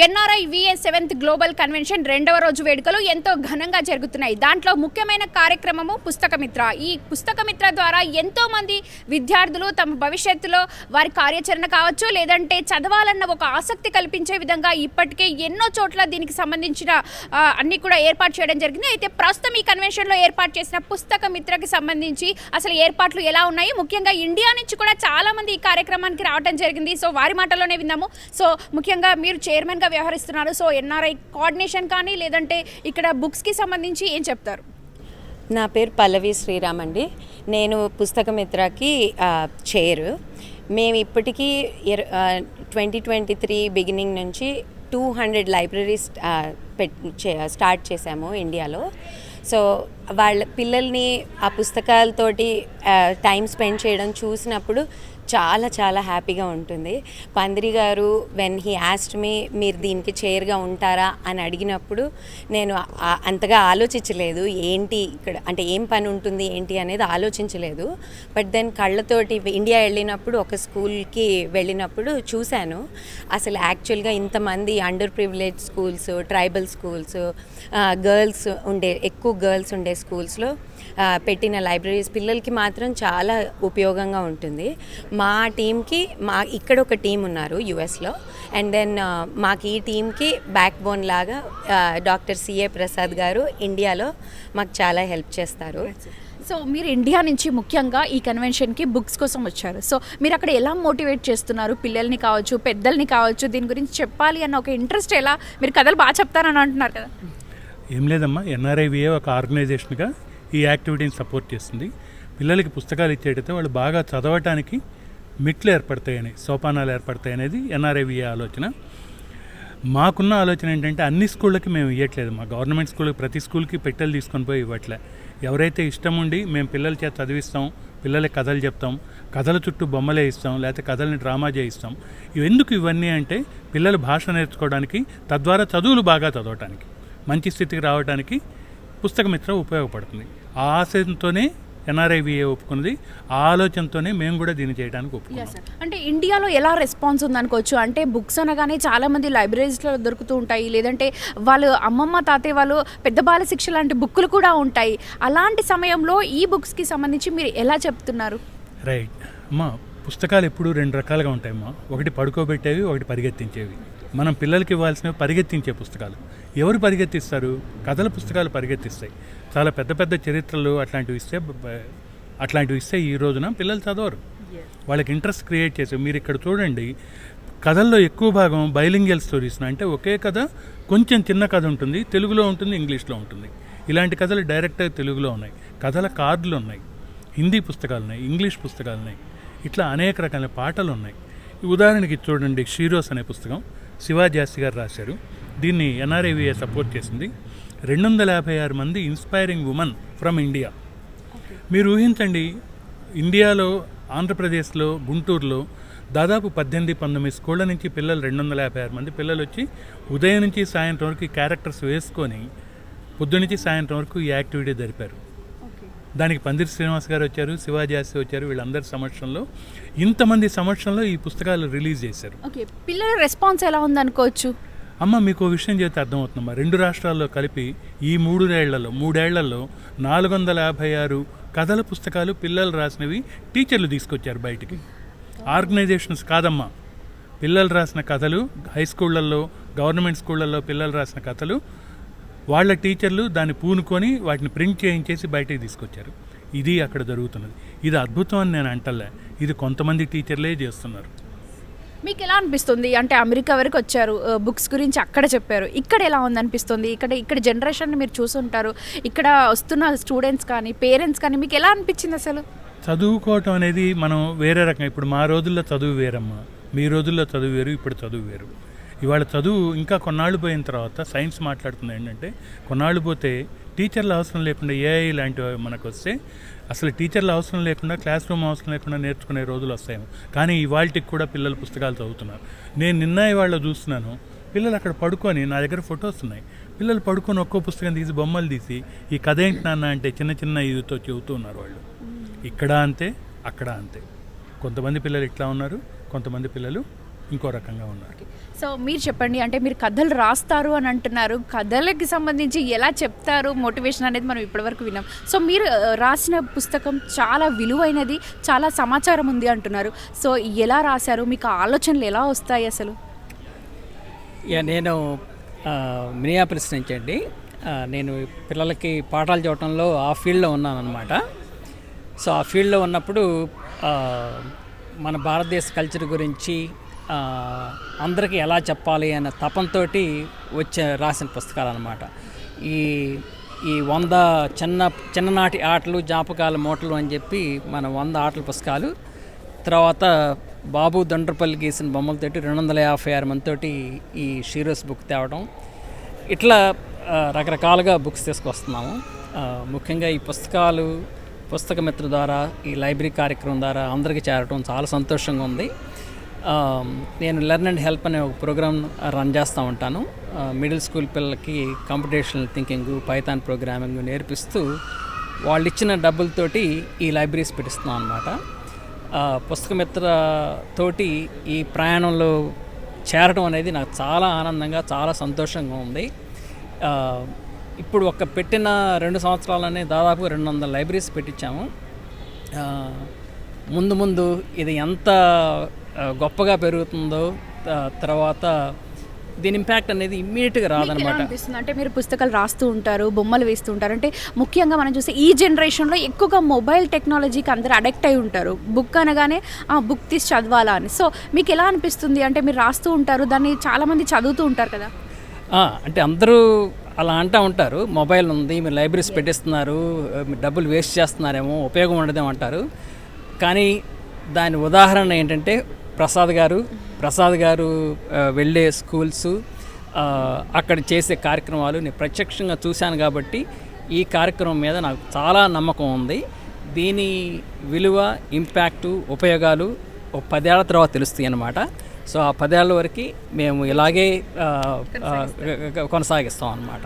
NRI VA seventh global convention రెండవ రోజు వేడుకలు ఎంతో ఘనంగా జరుగుతున్నాయి. దాంట్లో ముఖ్యమైన కార్యక్రమము పుస్తకమిత్ర. ఈ పుస్తకమిత్ర ద్వారా ఎంతో మంది విద్యార్థులు తమ భవిష్యత్తులో వారి కార్యాచరణ కావచ్చు లేదంటే చదవాలన్న ఒక ఆసక్తి కల్పించే విధంగా ఇప్పటికే ఎన్నో చోట్ల దీనికి సంబంధించిన అన్ని కూడా ఏర్పాటు చేయడం జరిగింది. అయితే ప్రస్తుతం ఈ కన్వెన్షన్లో ఏర్పాటు చేసిన పుస్తకమిత్రకి సంబంధించి అసలు ఏర్పాట్లు ఎలా ఉన్నాయి? ముఖ్యంగా ఇండియా నుంచి కూడా చాలా మంది ఈ కార్యక్రమానికి రావడం జరిగింది. సో వారి మాటలోనే విన్నాము. సో ముఖ్యంగా మీరు చైర్మన్ చైర్మన్గా వ్యవహరిస్తున్నారు. సో ఎన్ఆర్ఐ కోఆర్డినేషన్ కానీ లేదంటే ఇక్కడ బుక్స్కి సంబంధించి ఏం చెప్తారు? నా పేరు పల్లవి శ్రీరామ్ అండి. నేను పుస్తకమిత్రకి చైర్ మేము ఇప్పటికీ ట్వంటీ ట్వంటీ త్రీ బిగినింగ్ నుంచి టూ హండ్రెడ్ లైబ్రరీస్ పెట్ స్టార్ట్ చేశాము ఇండియాలో. సో వాళ్ళ పిల్లల్ని ఆ పుస్తకాలతోటి టైం స్పెండ్ చేయడం చూసినప్పుడు చాలా చాలా హ్యాపీగా ఉంటుంది. పందిరి గారు వెన్ హీ యాస్ట్ మీ మీరు దీనికి చైర్గా ఉంటారా? అని అడిగినప్పుడు నేను అంతగా ఆలోచించలేదు. ఏంటి ఇక్కడ అంటే ఏం పని ఉంటుంది ఏంటి అనేది ఆలోచించలేదు. బట్ దెన్ కళ్ళతోటి ఇండియా వెళ్ళినప్పుడు ఒక స్కూల్కి వెళ్ళినప్పుడు చూశాను. అసలు యాక్చువల్గా ఇంతమంది under privilege schools tribal schools girls ఉండే ఎక్కువ గర్ల్స్ ఉండే స్కూల్స్లో పెట్టిన లైబ్రరీస్ పిల్లలకి మాత్రం చాలా ఉపయోగంగా ఉంటుంది. మా టీంకి మా ఇక్కడ ఒక టీం ఉన్నారు యుఎస్లో. అండ్ దెన్ మాకు ఈ టీంకి బ్యాక్ బోన్ లాగా doctor C A Prasad garu ఇండియాలో మాకు చాలా హెల్ప్ చేస్తారు. సో మీరు ఇండియా నుంచి ముఖ్యంగా ఈ కన్వెన్షన్కి బుక్స్ కోసం వచ్చారు. సో మీరు అక్కడ ఎలా మోటివేట్ చేస్తున్నారు? పిల్లల్ని కావచ్చు పెద్దల్ని కావచ్చు దీని గురించి చెప్పాలి అన్న ఒక ఇంట్రెస్ట్ ఎలా? మీరు కథలు బాగా చెప్తారని అంటున్నారు కదా. ఏం లేదమ్మా ఎన్ఆర్ఐవిఏ ఒక ఆర్గనైజేషన్గా ఈ యాక్టివిటీని సపోర్ట్ చేస్తుంది. పిల్లలకి పుస్తకాలు ఇచ్చేటైతే వాళ్ళు బాగా చదవటానికి మిట్లు ఏర్పడతాయని సోపానాలు ఏర్పడతాయి అనేది ఎన్ఆర్ఐవిఏ ఆలోచన. మాకున్న ఆలోచన ఏంటంటే అన్ని స్కూళ్ళకి మేము ఇవ్వట్లేదు మా గవర్నమెంట్ స్కూల్కి ప్రతి స్కూల్కి పెట్టెలు తీసుకొని పోయి ఇవ్వట్లే. ఎవరైతే ఇష్టం ఉండి మేము పిల్లల చేత చదివిస్తాం పిల్లలకి కథలు చెప్తాం కథల చుట్టూ బొమ్మలే ఇస్తాం లేకపోతే కథల్ని డ్రామా చేయిస్తాం. ఇవి ఎందుకు ఇవన్నీ అంటే పిల్లలు భాష నేర్చుకోవడానికి తద్వారా చదువులు బాగా చదవటానికి మంచి స్థితికి రావడానికి పుస్తకమిత్ర ఉపయోగపడుతుంది. ఆ ఆశయంతోనే ఎన్ఆర్ఐవిఏ ఒప్పుకున్నది ఆ ఆలోచనతోనే మేము కూడా దీన్ని చేయడానికి ఒప్పుకున్నాం. అంటే ఇండియాలో ఎలా రెస్పాన్స్ ఉందనుకోవచ్చు? అంటే బుక్స్ అనగానే చాలా మంది లైబ్రరీస్లో దొరుకుతూ ఉంటాయి లేదంటే వాళ్ళు అమ్మమ్మ తాతయ్య వాళ్ళు పెద్ద బాల శిక్ష లాంటి బుక్కులు కూడా ఉంటాయి. అలాంటి సమయంలో ఈ బుక్స్కి సంబంధించి మీరు ఎలా చెప్తున్నారు? రైట్ అమ్మా పుస్తకాలు ఎప్పుడూ రెండు రకాలుగా ఉంటాయమ్మా. ఒకటి పడుకోబెట్టేవి ఒకటి పరిగెత్తించేవి. మనం పిల్లలకి ఇవ్వాల్సినవి పరిగెత్తించే పుస్తకాలు. ఎవరు పరిగెత్తిస్తారు? కథల పుస్తకాలు పరిగెత్తిస్తాయి. చాలా పెద్ద పెద్ద చరిత్రలు అట్లాంటివి ఇస్తే అట్లాంటివి ఇస్తే ఈ రోజున పిల్లలు చదవరు. వాళ్ళకి ఇంట్రెస్ట్ క్రియేట్ చేసే మీరు ఇక్కడ చూడండి కథల్లో ఎక్కువ భాగం బైలింగల్ స్టోరీస్ అంటే ఒకే కథ కొంచెం చిన్న కథ ఉంటుంది తెలుగులో ఉంటుంది ఇంగ్లీష్లో ఉంటుంది. ఇలాంటి కథలు డైరెక్ట్గా తెలుగులో ఉన్నాయి. కథల కార్డులు ఉన్నాయి. హిందీ పుస్తకాలు ఉన్నాయి ఇంగ్లీష్ పుస్తకాలు ఉన్నాయి. ఇట్లా అనేక రకాల పాటలు ఉన్నాయి. ఉదాహరణకి చూడండి షీరోస్ అనే పుస్తకం. శివాజాస్తి గారు రాశారు. దీన్ని ఎన్ఆర్ఐవిఏ సపోర్ట్ చేసింది. రెండు వందల యాభై ఆరు మంది ఇన్స్పైరింగ్ ఉమెన్ ఫ్రమ్ ఇండియా. మీరు ఊహించండి ఇండియాలో ఆంధ్రప్రదేశ్లో గుంటూరులో దాదాపు పద్దెనిమిది పంతొమ్మిది స్కూళ్ళ నుంచి పిల్లలు రెండు వందల యాభై ఆరు మంది పిల్లలు వచ్చి ఉదయం నుంచి సాయంత్రం వరకు క్యారెక్టర్స్ వేసుకొని పొద్దు నుంచి సాయంత్రం వరకు ఈ యాక్టివిటీ జరిపారు. దానికి పందిరి శ్రీనివాస్ గారు వచ్చారు శివాజాసి వచ్చారు వీళ్ళందరి సమక్షంలో ఇంతమంది సమక్షంలో ఈ పుస్తకాలు రిలీజ్ చేశారు. ఓకే పిల్లల రెస్పాన్స్ ఎలా ఉందనుకోవచ్చు? అమ్మ మీకు విషయం చేస్తే అర్థమవుతుందమ్మా. రెండు రాష్ట్రాల్లో కలిపి ఈ మూడు మూడేళ్ళలో మూడేళ్ళలో నాలుగు వందల యాభై ఆరు కథల పుస్తకాలు పిల్లలు రాసినవి టీచర్లు తీసుకొచ్చారు బయటికి. ఆర్గనైజేషన్స్ కాదమ్మా. పిల్లలు రాసిన కథలు హై స్కూళ్ళల్లో గవర్నమెంట్ స్కూళ్ళల్లో పిల్లలు రాసిన కథలు వాళ్ళ టీచర్లు దాన్ని పూనుకొని వాటిని ప్రింట్ చేయించేసి బయటికి తీసుకొచ్చారు. ఇది అక్కడ జరుగుతున్నది. ఇది అద్భుతం అని నేను అంటలే. ఇది కొంతమంది టీచర్లే చేస్తున్నారు. మీకు ఎలా అనిపిస్తుంది? అంటే అమెరికా వరకు వచ్చారు బుక్స్ గురించి అక్కడ చెప్పారు. ఇక్కడ ఎలా ఉందనిపిస్తుంది? ఇక్కడ ఇక్కడ జనరేషన్ మీరు చూసుంటారు. ఇక్కడ వస్తున్న స్టూడెంట్స్ కానీ పేరెంట్స్ కానీ మీకు ఎలా అనిపించింది అసలు? చదువుకోవటం అనేది మనం వేరే రకం ఇప్పుడు మా రోజుల్లో చదువు వేరమ్మా. మీ రోజుల్లో చదువు వేరు ఇప్పుడు చదువు వేరు. ఇవాళ చదువు ఇంకా కొన్నాళ్ళు పోయిన తర్వాత సైన్స్ మాట్లాడుతుంది ఏంటంటే కొన్నాళ్ళు పోతే టీచర్ల అవసరం లేకుండా ఏఐ లాంటివి మనకు వస్తే అసలు టీచర్ల అవసరం లేకుండా క్లాస్ రూమ్ అవసరం లేకుండా నేర్చుకునే రోజులు వస్తాయేమో. కానీ ఇవాళకి కూడా పిల్లలు పుస్తకాలు చదువుతున్నారు. నేను నిన్న ఇవాళ చూస్తున్నాను పిల్లలు అక్కడ పడుకొని నా దగ్గర ఫొటోస్ ఉన్నాయి. పిల్లలు పడుకొని ఒక్కో పుస్తకం తీసి బొమ్మలు తీసి ఈ కథ ఏంటి నాన్న అంటే చిన్న చిన్న ఇదితో చెబుతూ ఉన్నారు వాళ్ళు. ఇక్కడ అంతే అక్కడ అంతే. కొంతమంది పిల్లలు ఇట్లా ఉన్నారు కొంతమంది పిల్లలు ఇంకో రకంగా ఉన్నారు. సో మీరు చెప్పండి అంటే మీరు కథలు రాస్తారు అని అంటున్నారు. కథలకి సంబంధించి ఎలా చెప్తారు? మోటివేషన్ అనేది మనం ఇప్పటివరకు విన్నాం. సో మీరు రాసిన పుస్తకం చాలా విలువైనది చాలా సమాచారం ఉంది అంటున్నారు. సో ఎలా రాశారు? మీకు ఆలోచనలు ఎలా వస్తాయి అసలు? యా నేను ఆ, మినియాపలిస్ నుంచి అండి. ఆ, నేను పిల్లలకి పాఠాలు చెప్పడంలో ఆ ఫీల్డ్లో ఉన్నాను అనమాట సో ఆ ఫీల్డ్లో ఉన్నప్పుడు మన భారతదేశ కల్చర్ గురించి అందరికీ ఎలా చెప్పాలి అన్న తపంతో వచ్చే రాసిన పుస్తకాలు అనమాట ఈ ఈ వంద చిన్న చిన్ననాటి ఆటలు జ్ఞాపకాల మూటలు అని చెప్పి మన వంద ఆటల పుస్తకాలు తర్వాత బాబు దండ్రపల్లి గీసిన బొమ్మలతోటి రెండు వందల యాభై ఆరు మందితోటి ఈ షీరోస్ బుక్ తేవడం ఇట్లా రకరకాలుగా బుక్స్ తీసుకొస్తున్నాము. ముఖ్యంగా ఈ పుస్తకాలు పుస్తక మిత్ర ద్వారా ఈ లైబ్రరీ కార్యక్రమం ద్వారా అందరికీ చేరడం చాలా సంతోషంగా ఉంది. నేను లెర్న్ అండ్ హెల్ప్ అనే ఒక ప్రోగ్రామ్ రన్ చేస్తూ ఉంటాను. మిడిల్ స్కూల్ పిల్లలకి కంప్యూటేషనల్ థింకింగ్ పైథాన్ ప్రోగ్రామింగ్ నేర్పిస్తూ వాళ్ళు ఇచ్చిన డబ్బులతోటి ఈ లైబ్రరీస్ పెట్టిస్తున్నాం అనమాట పుస్తకమిత్ర తోటి ఈ ప్రయాణంలో చేరడం అనేది నాకు చాలా ఆనందంగా చాలా సంతోషంగా ఉంది. ఇప్పుడు ఒక పెట్టిన రెండు సంవత్సరాలనే దాదాపు రెండు వందల లైబ్రరీస్ పెట్టించాము. ముందు ముందు ఇది ఎంత గొప్పగా పెరుగుతుందో తర్వాత దీని ఇంపాక్ట్ అనేది ఇమ్మీడియట్గా రాదనమాట. అనిపిస్తుంది? అంటే మీరు పుస్తకాలు రాస్తూ ఉంటారు బొమ్మలు వేస్తూ ఉంటారు అంటే ముఖ్యంగా మనం చూస్తే ఈ జనరేషన్లో ఎక్కువగా మొబైల్ టెక్నాలజీకి అందరూ అడక్ట్ అయి ఉంటారు. బుక్ అనగానే ఆ బుక్ తీసి చదవాలా అని. సో మీకు ఎలా అనిపిస్తుంది? అంటే మీరు రాస్తూ ఉంటారు దాన్ని చాలామంది చదువుతూ ఉంటారు కదా? అంటే అందరూ అలా అంటూ ఉంటారు. మొబైల్ ఉంది మీరు లైబ్రరీస్ పెట్టిస్తున్నారు డబ్బులు వేస్ట్ చేస్తున్నారేమో ఉపయోగం ఉండదేమో అంటారు. కానీ దాని ఉదాహరణ ఏంటంటే ప్రసాద్ గారు ప్రసాద్ గారు వెళ్ళే స్కూల్స్ అక్కడ చేసే కార్యక్రమాలు నేను ప్రత్యక్షంగా చూశాను కాబట్టి ఈ కార్యక్రమం మీద నాకు చాలా నమ్మకం ఉంది. దీని విలువ ఇంపాక్టు ఉపయోగాలు ఒక పదేళ్ళ తర్వాత తెలుస్తాయి అన్నమాట సో ఆ పదేళ్ళ వరకు మేము ఇలాగే కొనసాగిస్తాం. అనమాట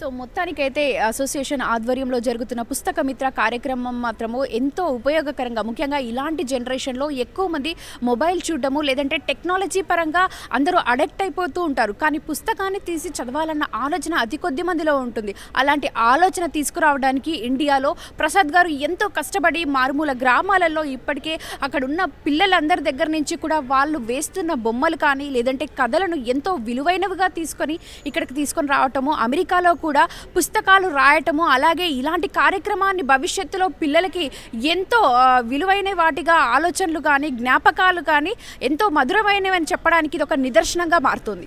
సో మొత్తానికైతే అసోసియేషన్ ఆధ్వర్యంలో జరుగుతున్న పుస్తక మిత్ర కార్యక్రమం మాత్రము ఎంతో ఉపయోగకరంగా ముఖ్యంగా ఇలాంటి జనరేషన్లో ఎక్కువ మంది మొబైల్ చూడడము లేదంటే టెక్నాలజీ పరంగా అందరూ అడక్ట్ అయిపోతూ ఉంటారు. కానీ పుస్తకాన్ని తీసి చదవాలన్న ఆలోచన అతి కొద్ది మందిలో ఉంటుంది. అలాంటి ఆలోచన తీసుకురావడానికి ఇండియాలో ప్రసాద్ గారు ఎంతో కష్టపడి మారుమూల గ్రామాలలో ఇప్పటికే అక్కడ ఉన్న పిల్లలందరి దగ్గర నుంచి కూడా వాళ్ళు వేస్తున్న బొమ్మలు కానీ లేదంటే కథలను ఎంతో విలువైనవిగా తీసుకొని ఇక్కడికి తీసుకొని రావటము అమెరికాలో కూడా పుస్తకాలు రాయటము అలాగే ఇలాంటి కార్యక్రమాన్ని భవిష్యత్తులో పిల్లలకి ఎంతో విలువైన వాటిగా ఆలోచనలు కానీ జ్ఞాపకాలు కానీ ఎంతో మధురమైనవి అని చెప్పడానికి ఇది ఒక నిదర్శనంగా మారుతుంది.